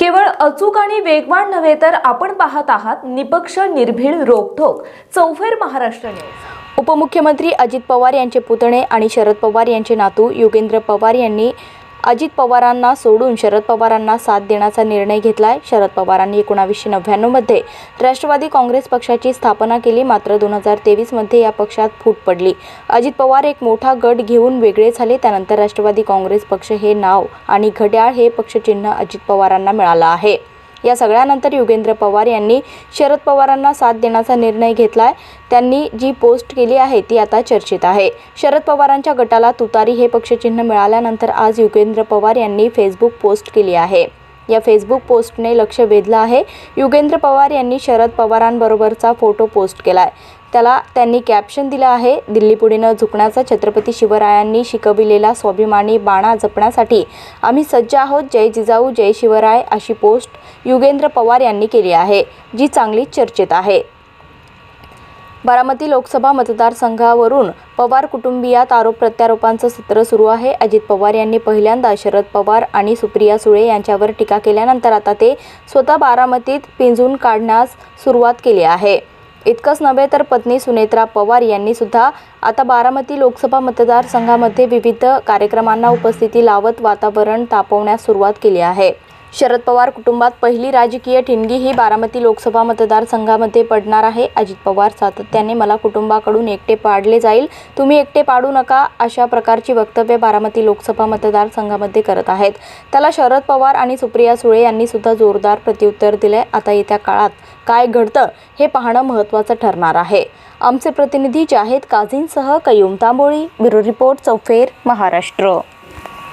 केवळ अचूक आणि वेगवान नव्हे तर आपण पाहत आहात निपक्ष निर्भीड रोखोक चौफेर महाराष्ट्र न्यूज. उपमुख्यमंत्री अजित पवार यांचे पुतणे आणि शरद पवार यांचे नातू योगेंद्र पवार यांनी अजित पवारांना सोडून शरद पवारांना साथ देण्याचा निर्णय घेतलाय. शरद पवारांनी एकोणावीसशे नव्याण्णवमध्ये राष्ट्रवादी काँग्रेस पक्षाची स्थापना केली. मात्र दोन हजार तेवीसमध्ये या पक्षात फूट पडली. अजित पवार एक मोठा गट घेऊन वेगळे झाले. त्यानंतर राष्ट्रवादी काँग्रेस पक्ष हे नाव आणि घड्याळ हे पक्षचिन्ह अजित पवारांना मिळालं आहे. या सगळ्यानंतर योगेंद्र पवार यांनी शरद पवारांना साथ देण्याचा निर्णय घेतलाय. त्यांनी जी पोस्ट केली आहे ती आता चर्चेत आहे. शरद पवारांच्या गटाला तुतारी हे पक्षचिन्ह मिळाल्यानंतर आज योगेंद्र पवार यांनी फेसबुक पोस्ट केली आहे. या फेसबुक पोस्टने लक्ष वेधलं आहे. युगेंद्र पवार यांनी शरद पवारांबरोबरचा फोटो पोस्ट केला आहे त्याला त्यांनी कॅप्शन दिलं आहे. दिल्लीपुढे न झुकण्याचा छत्रपती शिवरायांनी शिकविलेला स्वाभिमानी बाणा जपण्यासाठी आम्ही सज्ज आहोत. जय जिजाऊ जय शिवराय अशी पोस्ट युगेंद्र पवार यांनी केली आहे जी चांगलीच चर्चेत आहे. बारामती लोकसभा मतदारसंघावरून पवार कुटुंबियात आरोप प्रत्यारोपांचं सत्र सुरू आहे. अजित पवार यांनी पहिल्यांदा शरद पवार आणि सुप्रिया सुळे यांच्यावर टीका केल्यानंतर आता ते स्वतः बारामतीत पिंजून काढण्यास सुरुवात केली आहे. इतकंच नव्हे तर पत्नी सुनेत्रा पवार यांनी सुद्धा आता बारामती लोकसभा मतदारसंघामध्ये विविध कार्यक्रमांना उपस्थिती लावत वातावरण तापवण्यास सुरुवात केली आहे. शरद पवार कुटुंबात पहिली राजकीय ठिणगी ही बारामती लोकसभा मतदारसंघामध्ये पडणार आहे. अजित पवार सातत्याने मला कुटुंबाकडून एकटे पाडले जाईल. तुम्ही एकटे पाडू नका अशा प्रकारची वक्तव्य बारामती लोकसभा मतदारसंघामध्ये करत आहेत. त्याला शरद पवार आणि सुप्रिया सुळे यांनी सुद्धा जोरदार प्रत्युत्तर दिले आता येत्या काळात काय घडतं हे पाहणं महत्त्वाचं ठरणार आहे. आमचे प्रतिनिधी जाहेद काझींसह कयूम तांबोळी ब्युरो रिपोर्ट चौफेर महाराष्ट्र.